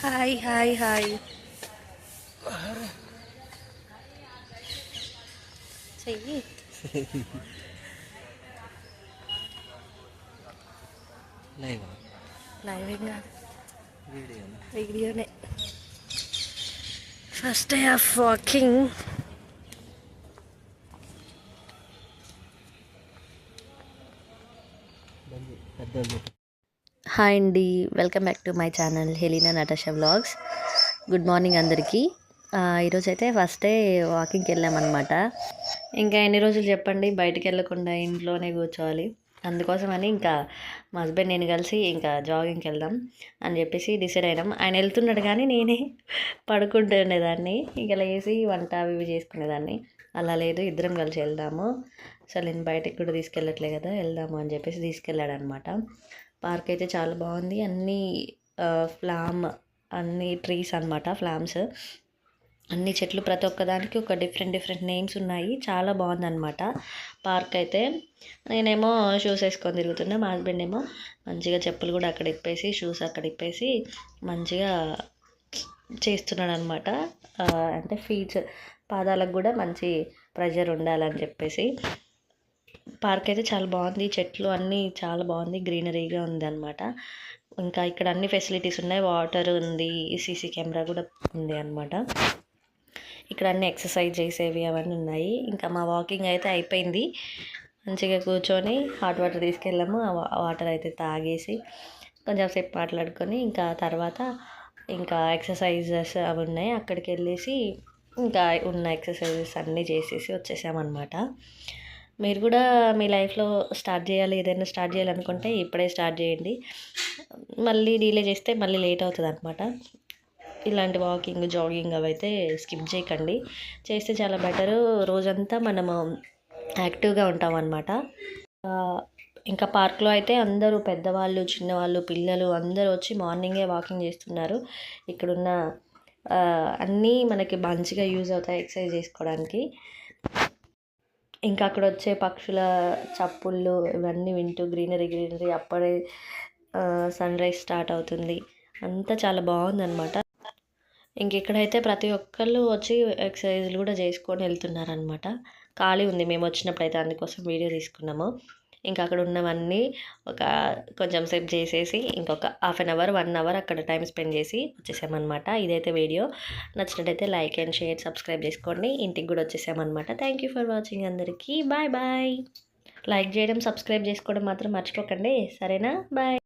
Hi hi hi చెయ్యి live live ఏం కాదు వీడియో వీడియోనే ఫస్ట్ డే ఆఫ్ వాకింగ్ పెద్దోళ్ళు హాయ్ అండి. Welcome back to my channel Helena Natasha vlogs. Good morning అందరికీ. ఈరోజు అయితే ఫస్ట్ డే వాకింగ్కి వెళ్ళామన్నమాట. ఇంకా ఎన్ని రోజులు చెప్పండి? బయటికి వెళ్ళకుండా ఇంట్లోనే కూర్చోవాలి. అందుకోసమని ఇంకా మా హస్బెండ్ నేను కలిసి ఇంకా జాగింగ్కి వెళ్దాం అని చెప్పేసి డిసైడ్ అయినాం. ఆయన వెళ్తున్నాడు కానీ నేనే పడుకుంటుండేదాన్ని ఇంకా లేచి వంట అవి ఇవి చేసుకునేదాన్ని. అలా లేదు ఇద్దరం కలిసి వెళ్దాము. అసలు నేను బయటకు కూడా తీసుకెళ్ళట్లే కదా వెళ్దాము అని చెప్పేసి తీసుకెళ్ళాడు అనమాట పార్క్ అయితే చాలా బాగుంది. అన్నీ ఫ్లామ్ అన్ని ట్రీస్ అన్నమాట ఫ్లామ్స్. అన్ని చెట్లు ప్రతి ఒక్కదానికి ఒక డిఫరెంట్ డిఫరెంట్ నేమ్స్ ఉన్నాయి. చాలా బాగుందన్నమాట పార్క్ అయితే. నేనేమో షూస్ వేసుకొని తిరుగుతున్నా మా హస్బెండ్ ఏమో మంచిగా చెప్పులు కూడా అక్కడ ఇప్పేసి షూస్ అక్కడ ఇప్పేసి మంచిగా చేస్తున్నాడు అనమాట అంటే ఫీచర్ పాదాలకు కూడా మంచి ప్రెషర్ ఉండాలని చెప్పేసి. పార్క్ అయితే చాలా బాగుంది. చెట్లు అన్నీ చాలా బాగుంది. గ్రీనరీగా ఉంది అనమాట ఇంకా ఇక్కడ అన్ని ఫెసిలిటీస్ ఉన్నాయి. వాటర్ ఉంది. సీసీ కెమెరా కూడా ఉంది అనమాట ఇక్కడ అన్ని ఎక్సర్సైజ్ చేసేవి అవన్నీ ఉన్నాయి. ఇంకా మా వాకింగ్ అయితే అయిపోయింది. మంచిగా కూర్చొని హాట్ వాటర్ తీసుకెళ్ళాము. ఆ వాటర్ అయితే తాగేసి కొంచెం సేపు మాట్లాడుకొని ఇంకా తర్వాత ఇంకా ఎక్సర్సైజెస్ అవి ఉన్నాయి. అక్కడికి వెళ్ళేసి ఇంకా ఉన్న ఎక్సర్సైజెస్ అన్నీ చేసేసి వచ్చేసామన్నమాట. మీరు కూడా మీ లైఫ్లో స్టార్ట్ చేయాలి ఏదైనా స్టార్ట్ చేయాలనుకుంటే ఇప్పుడే స్టార్ట్ చేయండి. మళ్ళీ డిలే చేస్తే మళ్ళీ లేట్ అవుతుంది అనమాట ఇలాంటి వాకింగ్ జాగింగ్ అవి అయితే స్కిప్ చేయకండి. చేస్తే చాలా బెటరు. రోజంతా మనము యాక్టివ్గా ఉంటాం అనమాట ఇంకా పార్క్లో అయితే అందరూ పెద్దవాళ్ళు చిన్నవాళ్ళు పిల్లలు అందరూ వచ్చి మార్నింగే వాకింగ్ చేస్తున్నారు. ఇక్కడున్న అన్నీ మనకి మంచిగా యూజ్ అవుతాయి ఎక్సర్సైజ్ చేసుకోవడానికి. ఇంకా అక్కడ వచ్చే పక్షుల చప్పుళ్ళు ఇవన్నీ వింటూ గ్రీనరీ గ్రీనరీ అప్పుడే సన్ రైజ్ స్టార్ట్ అవుతుంది. అంతా చాలా బాగుందనమాట ఇంకెక్కడైతే ప్రతి ఒక్కళ్ళు వచ్చి ఎక్సర్సైజ్లు కూడా చేసుకొని వెళ్తున్నారనమాట ఖాళీ ఉంది. మేము వచ్చినప్పుడు అయితే అందుకోసం వీడియో తీసుకున్నాము. ఇంకా అక్కడ ఉన్నవన్నీ ఒక కొంచెం సేపు చేసేసి ఇంకొక half an hour one hour అక్కడ టైం స్పెండ్ చేసి వచ్చేసామన్నమాట. ఇదైతే వీడియో. నచ్చినట్టయితే లైక్ అండ్ షేర్ సబ్స్క్రైబ్ చేసుకోండి. ఇంటికి కూడా వచ్చేసామన్నమాట. థ్యాంక్ యూ ఫర్ వాచింగ్ అందరికీ. Bye bye. లైక్ చేయడం సబ్స్క్రైబ్ చేసుకోవడం మాత్రం మర్చిపోకండి. సరేనా? బాయ్.